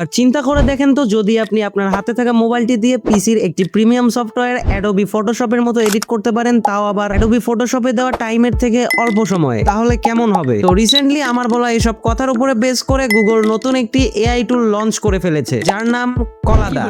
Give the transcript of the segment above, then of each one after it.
আর চিন্তা করে দেখেন তো, যদি আপনি আপনার হাতে থাকা মোবাইলটি দিয়ে পিসির একটি প্রিমিয়াম সফটওয়্যার অ্যাডোবি ফটোশপের মতো এডিট করতে পারেন, তাও আবার অ্যাডোবি ফটোশপে দেওয়া টাইমের থেকে অল্প সময়ে, তাহলে কেমন হবে? তো রিসেন্টলি আমার বলা এইসব কথার উপরে বেস করে গুগল নতুন একটি এআই টুল লঞ্চ করে ফেলেছে, যার নাম কলাদা।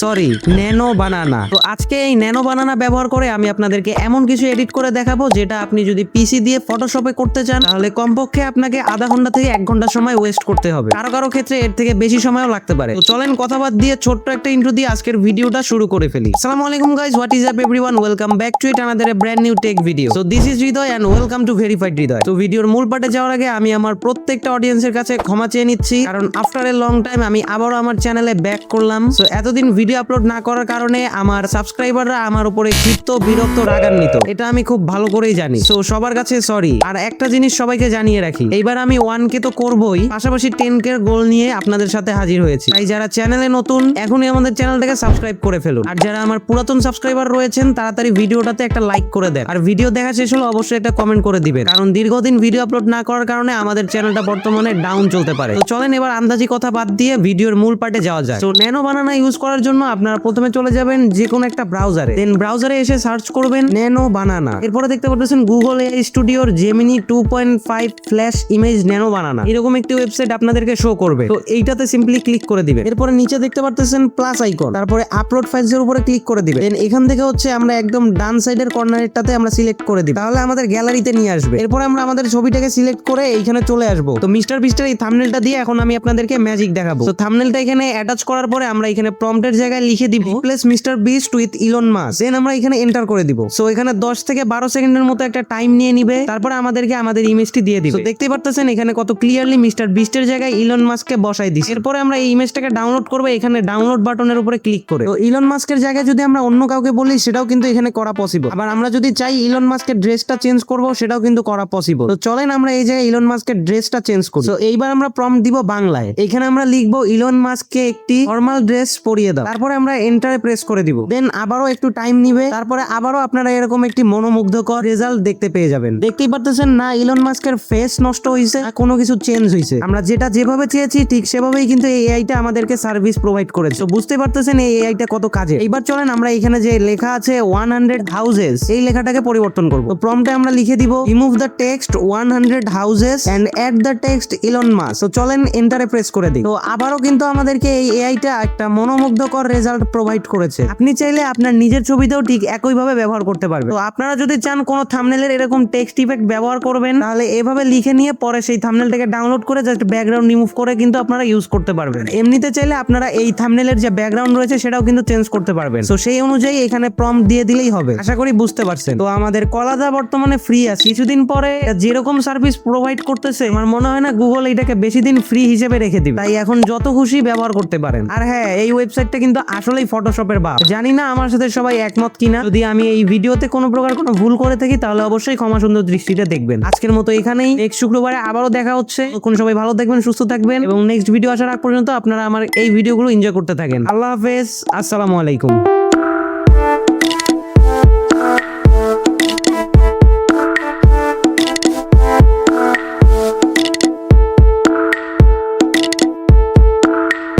সরি ন্যানো বানানা তো আজকে এই ন্যানো বানানা ব্যবহার করে আমি আপনাদেরকে এমন কিছু এডিট করে দেখাবো, যেটা আপনি যদি পিসি দিয়ে ফটোশপে করতে চান, তাহলে কমপক্ষে আপনাকে আধা ঘণ্টা থেকে এক ঘণ্টা সময় ওয়েস্ট করতে হবে। কারও কারও ক্ষেত্রে এর থেকে বেশি সময়ও লাগতে পারে। তো চলেন কথা বাদ দিয়ে ছোট্ট একটা ইন্ট্রো দিয়ে আজকের ভিডিওটা শুরু করে ফেলি। আসসালামু আলাইকুম guys what is up everyone welcome back to it another brand new tech video so this is Hridoy and welcome to verified Hridoy তো ভিডিওর মূল পার্টে যাওয়ার আগে আমি আমার প্রত্যেকটা অডিয়েন্সের কাছে ক্ষমা চেয়ে নিচ্ছি। কারণ আফটার এ লং টাইম আমি আবারও আমার চ্যানেলে ব্যাক করলাম। সো এতদিন ভিডিও আপলোড না করার কারণে আমার সাবস্ক্রাইবাররা আমার উপরে ক্ষিপ্ত, বিরক্ত, রাগান্বিত। এটা আমি খুব ভালো করেই জানি। সো সবার কাছে সরি আর একটা জিনিস সবাইকে জানিয়ে রাখি, এইবার আমি ওয়ান কে তো করবই। পাশাপাশি টেন কে গোল নিয়ে আপনাদের সাথে হাজির হয়েছি। তাই যারা চ্যানেলে নতুন, এখনই আমাদের চ্যানেলটাকে সাবস্ক্রাইব করে ফেলুন। আর যারা আমার পুরাতন সাবস্ক্রাইবার রয়েছেন, তাড়াতাড়ি ভিডিওটাতে একটা লাইক করে দেন। আর ভিডিও দেখা শেষ হলে অবশ্যই একটা কমেন্ট করে দিবেন। কারণ দীর্ঘদিন ভিডিও আপলোড না করার কারণে আমাদের চ্যানেলটা বর্তমানে ডাউন চলতে পারে। তো চলেন এবার আন্দাজি কথা বাদ দিয়ে ভিডিওর মূল পার্টে যাওয়া যায় তো ন্যানো বানানা ইউজ করার জন্য আপনারা প্রথমে চলে যাবেন যে কোনো একটা ব্রাউজারে দেন ব্রাউজারে এসে সার্চ করবেন ন্যানো বানানা এরপরে দেখতে পাচ্ছেন গুগল এআই স্টুডিওর Gemini two point five flash image nano banana এরকম একটি ওয়েবসাইট আপনাদেরকে শো করবে। তো এইটাতে সিম্পলি ক্লিক করে দিবেন এরপরে নিচে দেখতে পারতেছেন প্লাস আইকন তারপরে আপলোড ফাইলস এর উপরে ক্লিক করে দিবেন Then এখান থেকে হচ্ছে আমরা একদম ডান সাইডের কর্নারেরটাতে আমরা সিলেক্ট করে দিই তাহলে আমাদের গ্যালারিতে নিয়ে আসবে। এরপরে আমরা আমাদের ছবিটাকে সিলেক্ট করে এইখানে চলে আসব। তো মিস্টার বিস্টার এই থামনেলটা দিয়ে এখন আমি আপনাদেরকে ম্যাজিক দেখাবো। তো থামনেলটা এখানে অ্যাটাচ করার পরে আমরা এখানে প্রম্পটের জায়গায় লিখে দিব place Mister Beast with Elon Musk then আমরা এখানে এন্টার করে দিব। সো এখানে 10 থেকে 12 সেকেন্ডের মতো একটা টাইম নিয়ে নিবে। তারপরে আমাদেরকে আমাদের ইমেজটি দিয়ে দিবে। তো দেখতে পারতেছেন এখানে কত ক্লিয়ারলি মিস্টার বিস্টের জায়গায় ইলন মাস্ককে বসাই দিছি। এরপরে আমরা এই ইমেজটাকে ডাউনলোড করব, এখানে ডাউনলোড বাটনের উপরে ক্লিক করে। তো ইলন মাস্কের জায়গায় যদি আমরা অন্য কাউকে বলি, সেটাও কিন্তু এখানে করা পসিবল আবার আমরা যদি চাই ইলন মাস্কের ড্রেসটা চেঞ্জ করব, সেটাও কিন্তু করা পসিবল তো চলেন আমরা এই জায়গায় ইলন মাস্কের ড্রেসটা চেঞ্জ করি। তো এইবার আমরা প্রম্পট দিব বাংলায়। এখানে আমরা লিখব ইলন মাস্ককে একটি ফর্মাল ড্রেস পরিয়ে দাও। তারপরে আমরা এন্টারে প্রেস করে দিব। দেন আবারও একটু টাইম নিবে। তারপরে আবারও আপনারা এরকম একটি মনোমুগ্ধকর রেজাল্ট দেখতে পেয়ে যাবেন। দেখতেই পারতেছেন না ইলন মাস্কের ফেস নষ্ট হয়েছে না কোনো কিছু চেঞ্জ হয়েছে আমরা যেটা যেভাবে চেয়েছি, ঠিক সেভাবেই কিন্তু এই এআইটা আমাদেরকে সার্ভিস প্রোভাইড করেছে। তো বুঝতে পারতেছেন এই এআইটা কত কাজে এইবার চলেন আমরা এখানে যে লেখা আছে ওয়ান হান্ড্রেড হাউসেস এই লেখাটাকে পরিবর্তন করব। তো প্রম্পটে আমরা লিখে দিব remove the text one hundred houses and add the text Elon Musk তো চলেন এন্টারে প্রেস করে দিই। তো আবারও কিন্তু আমাদেরকে এই এআইটা একটা মনোমুগ্ধকর রেজাল্ট প্রোভাইড করেছে। আপনি চাইলে আপনার নিজের ছবিতেও ঠিক একইভাবে ব্যবহার করতে পারবেন। তো আপনারা যদি চান কোনো থামনেলের এরকম টেক্সট ইফেক্ট ব্যবহার করবেন, তাহলে এভাবে লিখে নিয়ে পরে সেই থামনেলটাকে ডাউনলোড করে জাস্ট ব্যাকগ্রাউন্ড রিমুভ করে কিন্তু আপনারা ইউজ করতে পারবেন। এমনিতে চাইলে আপনারা এই থামনেলের যে ব্যাকগ্রাউন্ড রয়েছে, সেটাও কিন্তু চেঞ্জ করতে পারবেন। তো সেই অনুযায়ী এখানে প্রম্পট দিয়ে দিলেই হবে। আশা করি বুঝতে পারছেন। তো আমাদের কলাদা বর্তমানে ফ্রি আছে। কিছুদিন পরে যেরকম সার্ভিস প্রোভাইড করতেছে, আমার মনে হয় না গুগল এটাকে বেশি দিন ফ্রি হিসেবে রেখে দিবে। তাই এখন যত খুশি ব্যবহার করতে পারেন। আর হ্যাঁ এই ওয়েবসাইটটা কিন্তু আসলেই ফটোশপের বাপ। জানি না আমার সাথে সবাই একমত কিনা। যদি আমি এই ভিডিওতে কোনো প্রকার কোনো ভুল করে থাকি, তাহলে অবশ্যই ক্ষমা সুন্দর দৃষ্টিতে দেখবেন। আজকের মতো এখানেই। নেক্সট শুক্রবারে আবারও দেখা হচ্ছে। কোন সবাই ভালো থাকবেন, সুস্থ থাকবেন। এবং নেক্সট ভিডিও আসার আগ পর্যন্ত আপনারা আমার এই ভিডিওগুলো এনজয় করতে থাকেন। আল্লাহ হাফেজ আসসালামু আলাইকুম।